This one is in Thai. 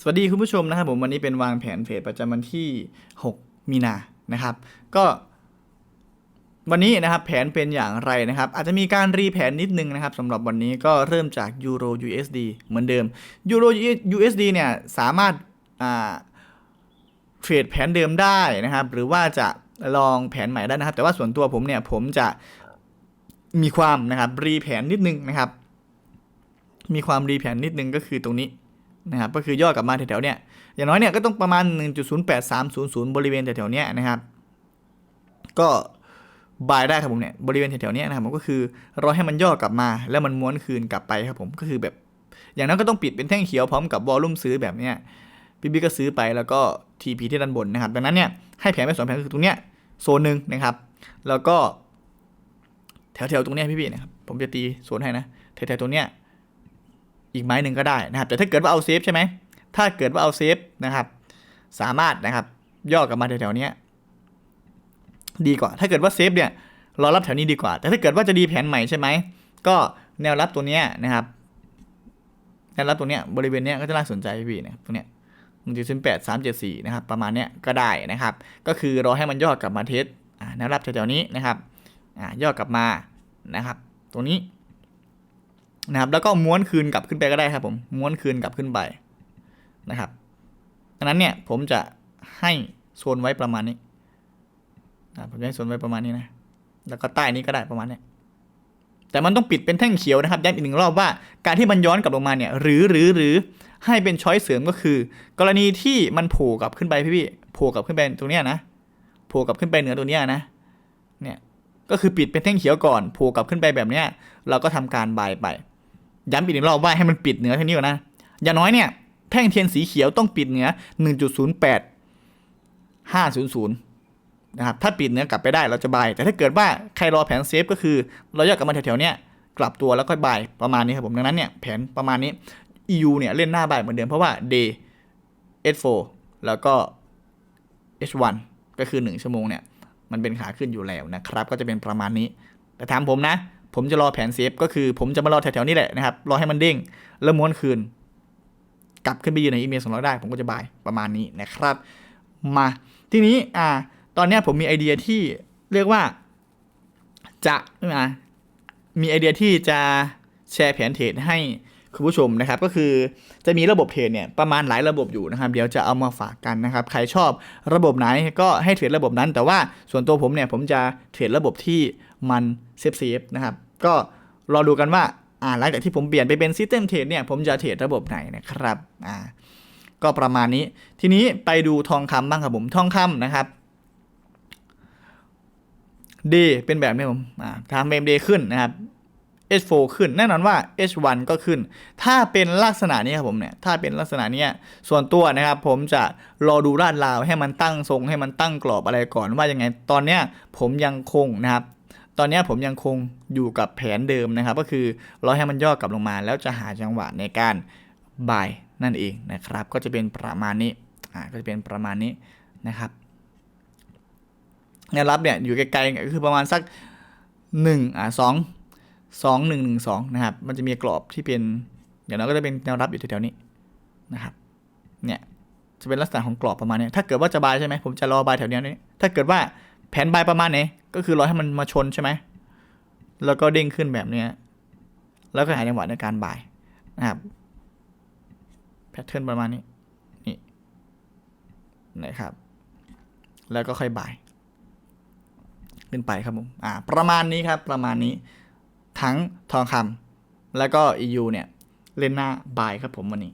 สวัสดีคุณผู้ชมนะครับผมวันนี้เป็นวางแผนเทรดประจำวันที่ 6 มีนานะครับ ก็วันนี้นะครับแผนเป็นอย่างไรนะครับ อาจจะมีการรีแผนนิดนึงนะครับสำหรับวันนี้ก็เริ่มจากยูโร USD เหมือนเดิมยูโร USD เนี่ยสามารถเทรดแผนเดิมได้นะครับ หรือว่าจะลองแผนใหม่ได้นะครับ แต่ว่าส่วนตัวผมเนี่ยผมจะมีความนะครับรีแผนนิดนึงนะครับ มีความรีแผนนิดนึงก็คือตรงนี้ นะครับก็คือย่อกลับมาแถวๆเนี้ยอย่างน้อยเนี่ยก็ต้องประมาณ 1.08300 บริเวณแถวๆเนี้ยนะครับ ก็บายได้ครับผมเนี่ยบริเวณแถวๆเนี้ยนะครับผมก็คือรอให้มันย่อกลับมา แล้วมันม้วนคืนกลับไปครับผมก็คือแบบ อย่างนั้นก็ต้องปิดเป็นแท่งเขียวพร้อมกับวอลลุ่มซื้อแบบเนี้ยพี่บิ๊กก็ซื้อไปแล้วก็ TP ที่ด้านบนนะครับดังนั้นเนี่ยให้แผนไปสองแผนก็คือตรงเนี้ยโซนหนึ่งนะครับ แล้วก็แถวๆตรงเนี้ยพี่ๆนะครับผมจะตีโซนให้นะแถวๆตรงเนี้ย อีกไม้หนึ่งก็ได้นะครับ แต่ถ้าเกิดว่าเอาเซฟใช่ไหม ถ้าเกิดว่าเอาเซฟนะครับ สามารถนะครับย่อกลับมาแถวๆนี้ดีกว่า ถ้าเกิดว่าเซฟเนี่ยรอรับแถวนี้ดีกว่า แต่ถ้าเกิดว่าจะดีแผนใหม่ใช่ไหม ก็แนวรับตัวเนี้ยนะครับแนวรับตัวเนี้ยบริเวณเนี้ยก็จะน่าสนใจพี่นะตรงเนี้ยหนึ่งจุดศูนย์แปดสามเจ็ดสี่นะครับประมาณเนี้ยก็ได้นะครับ ก็คือรอให้มันย่อกลับมาเทสแนวรับแถวๆนี้นะครับย่อกลับมานะครับ ตรงนี้ นะครับ แล้วก็ม้วนคืนกลับขึ้นไปก็ได้ครับ ผมม้วนคืนกลับขึ้นไปนะครับดังนั้นเนี่ยผมจะให้โซนไว้ประมาณนี้นะผมจะให้โซนไว้ประมาณนี้นะ แล้วก็ใต้นี้ก็ได้ประมาณนี้แต่มันต้องปิดเป็นแท่งเขียวนะครับย้ำอีกหนึ่งรอบว่าการที่มันย้อนกลับลงมาเนี่ย หรือหรือหรือให้เป็นช้อยเสริมก็คือ กรณีที่มันโผล่กลับขึ้นไปพี่พี่โผล่กลับขึ้นไปตรงเนี้ยนะโผล่กลับขึ้นไปเหนือตัวเนี้ยนะ เนี่ยก็คือปิดเป็นแท่งเขียวก่อนโผล่กลับขึ้นไปแบบเนี้ยเราก็ทำการบายไป ย้ำอีกหนึ่งรอบว่าให้มันปิดเหนือเท่านี้ก่อนนะ อย่างน้อยเนี่ย แท่งเทียนสีเขียวต้องปิดเหนือ 1.08 500 นะครับ ถ้าปิดเหนือกลับไปได้เราจะบาย แต่ถ้าเกิดว่าใครรอแผนเซฟก็คือ เราย่อกลับมาแถวๆเนี้ยกลับตัวแล้วค่อยบายประมาณนี้ครับผมดังนั้นเนี่ยแผนประมาณนี้ EU เนี่ยเล่นหน้าบายเหมือนเดิมเพราะว่า day S4 แล้วก็ H1 ก็คือ 1 ชั่วโมงเนี่ยมันเป็นขาขึ้นอยู่แล้วนะครับ ก็จะเป็นประมาณนี้ แต่ถามผมนะ ผมจะรอแผนเซฟก็คือ ผมจะมารอแถวๆนี้แหละนะครับรอให้มันเด้งแล้วม้วนคืน กลับขึ้นไปยืนในอีเมลสองร้อยได้ ผมก็จะบายประมาณนี้นะครับ มาทีนี้อ่าตอนนี้ผมมีไอเดียที่เรียกว่าจะอ่ามีไอเดียที่จะแชร์แผนเทรดให้ คุณผู้ชมนะครับก็คือจะมีระบบเทรดเนี่ยประมาณหลายระบบอยู่นะครับ เดี๋ยวจะเอามาฝากกันนะครับ ใครชอบระบบไหนก็ให้เทรดระบบนั้น แต่ว่าส่วนตัวผมเนี่ยผมจะเทรดระบบที่มันเซฟเซฟนะครับก็รอดูกันว่าอ่าหลังจากที่ผมเปลี่ยนไปเป็น System Trade เนี่ยผมจะเทรดระบบไหนนะครับอ่าก็ประมาณนี้ ทีนี้ไปดูทองคำบ้างครับผมทองคำนะครับ D เป็นแบบนี้ผมอ่าทำเมม D ขึ้นนะครับ H4 ขึ้นแน่นอนว่า H1 ก็ขึ้น ถ้าเป็นลักษณะนี้ครับผมเนี่ยถ้าเป็นลักษณะนี้ส่วนตัวนะครับผมจะรอดูลาดราวให้มันตั้งทรงให้มันตั้งกรอบอะไรก่อนว่ายังไงตอนเนี้ยผมยังคงนะครับตอนนี้ผมยังคงอยู่กับแผนเดิมนะครับ ก็คือรอให้มันย่อกลับลงมา แล้วจะหาจังหวะในการบายนั่นเองนะครับ ก็จะเป็นประมาณนี้อ่าก็จะเป็นประมาณนี้นะครับแนวรับเนี่ยอยู่ไกลๆก็คือประมาณสักหนึ่งอ่าส องสองหนึ่งหนึ่งสองนะครับ มันจะมีกรอบที่เป็นอย่างนั้นก็จะเป็นแนวรับอยู่แถวๆนี้นะครับ เนี่ยจะเป็นลักษณะของกรอบประมาณนี้ ถ้าเกิดว่าจะบายใช่ไหมผมจะรอบายแถวเนี้ยนี้ถ้าเกิดว่าแผนบายประมาณไหนก็คือรอให้มันมาชนใช่ไหม แล้วก็เด้งขึ้นแบบนี้ แล้วก็หาจังหวะในการบายนะครับ แพทเทิร์นประมาณนี้ นี่นะครับ แล้วก็ค่อยบาย ขึ้นไปครับผม อ่า ประมาณนี้ครับ ประมาณนี้ ทั้งทองคำแล้วก็ EU เนี่ยเล่นหน้าบายครับผมวันนี้